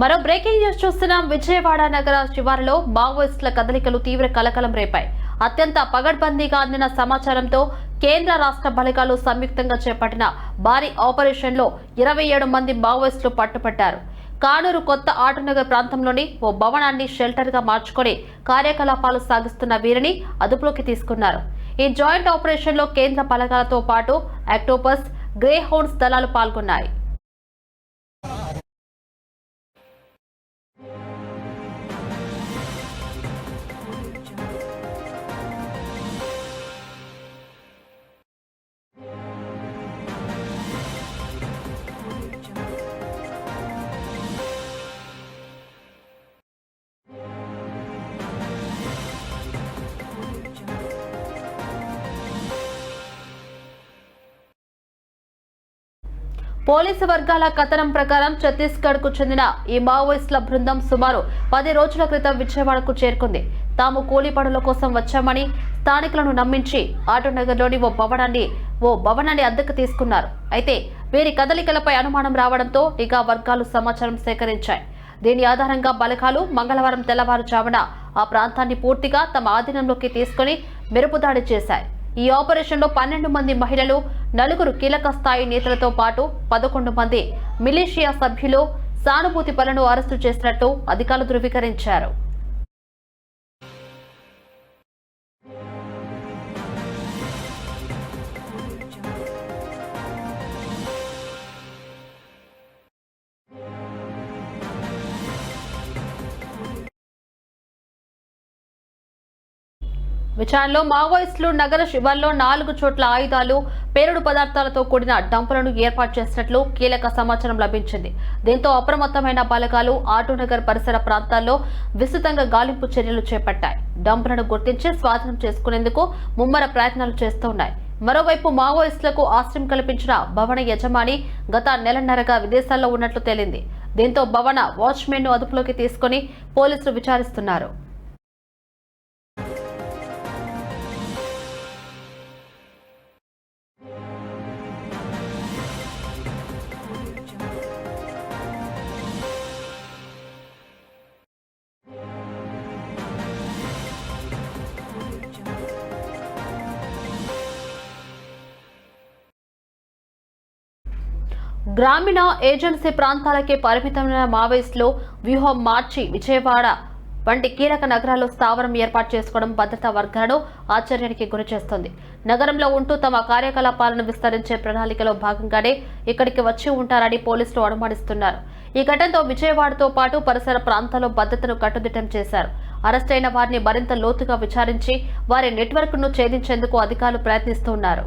మరో breaking news చూస్తున్నాం. విజయవాడ నగర శివారులో మావోయిస్టుల కదలికలు తీవ్ర కలకలం రేపాయి. అత్యంత పగడ్బందీగా అందిన సమాచారంతో కేంద్ర రాష్ట్ర బలగాలు సంయుక్తంగా చేపట్టిన భారీ ఆపరేషన్లో ఇరవై ఏడు మంది మావోయిస్టులు పట్టుపట్టారు. కానూరు కొత్త ఆటనగర్ ప్రాంతంలోని ఓ భవనాన్ని షెల్టర్గా మార్చుకొని కార్యకలాపాలు సాగిస్తున్న వీరిని అదుపులోకి తీసుకున్నారు. ఈ జాయింట్ ఆపరేషన్లో కేంద్ర బలగాలతో పాటు ఆక్టోపస్ గ్రే హౌండ్స్ దళాలు పాల్గొన్నాయి. పోలీసు వర్గాల కథనం ప్రకారం ఛత్తీస్గఢ్కు చెందిన ఈ మావోయిస్టుల బృందం సుమారు పది రోజుల క్రితం విజయవాడకు చేరుకుంది. తాము కూలీ పనుల కోసం వచ్చామని స్థానికులను నమ్మించి ఆటోనగర్లోని ఓ భవనాన్ని ఓ భవనాన్ని అద్దెకు తీసుకున్నారు. అయితే వీరి కదలికలపై అనుమానం రావడంతో నిఘా వర్గాలు సమాచారం సేకరించాయి. దీని ఆధారంగా బలగాలు మంగళవారం తెల్లవారుజామున ఆ ప్రాంతాన్ని పూర్తిగా తమ ఆధీనంలోకి తీసుకుని మెరుపుదాడి చేశాయి. ఈ ఆపరేషన్లో పన్నెండు మంది మహిళలు నలుగురు కీలక స్థాయి నేతలతో పాటు పదకొండు మంది మిలీషియా సభ్యులు సానుభూతి పనులను అరెస్టు చేసినట్టు అధికారులు ధృవీకరించారు. విచారణలో మావోయిస్టులు నగర శివార్లో నాలుగు చోట్ల ఆయుధాలు పేరుడు పదార్థాలతో కూడిన డంపులను ఏర్పాటు చేసినట్లు కీలక సమాచారం లభించింది. దీంతో అప్రమత్తమైన బలగాలు ఆటోనగర్ పరిసర ప్రాంతాల్లో విస్తృతంగా గాలింపు చర్యలు చేపట్టాయి. డంపులను గుర్తించి స్వాధీనం చేసుకునేందుకు ముమ్మర ప్రయత్నాలు చేస్తున్నాయి. మరోవైపు మావోయిస్టులకు ఆశ్రయం కల్పించిన భవన యజమాని గత నెలన్నరగా విదేశాల్లో ఉన్నట్లు తేలింది. దీంతో భవన వాచ్మెన్ను అదుపులోకి తీసుకుని పోలీసులు విచారిస్తున్నారు. గ్రామీణ ఏజెన్సీ ప్రాంతాలకే పరిమితమైన మావోయిస్టులు వ్యూహం మార్చి విజయవాడ వంటి కీలక నగరాల్లో స్థావరం ఏర్పాటు చేసుకోవడం భద్రతా వర్గాలను ఆశ్చర్యానికి గురిచేస్తుంది నగరంలో ఉంటూ తమ కార్యకలాపాలను విస్తరించే ప్రణాళికలో భాగంగానే ఇక్కడికి వచ్చి ఉంటారని పోలీసులు అనుమానిస్తున్నారు. ఈ ఘటనతో విజయవాడతో పాటు పరిసర ప్రాంతాల్లో భద్రతను కట్టుదిట్టం చేశారు. అరెస్టైన వారిని మరింత లోతుగా విచారించి వారి నెట్వర్క్ను ఛేదించేందుకు అధికారులు ప్రయత్నిస్తున్నారు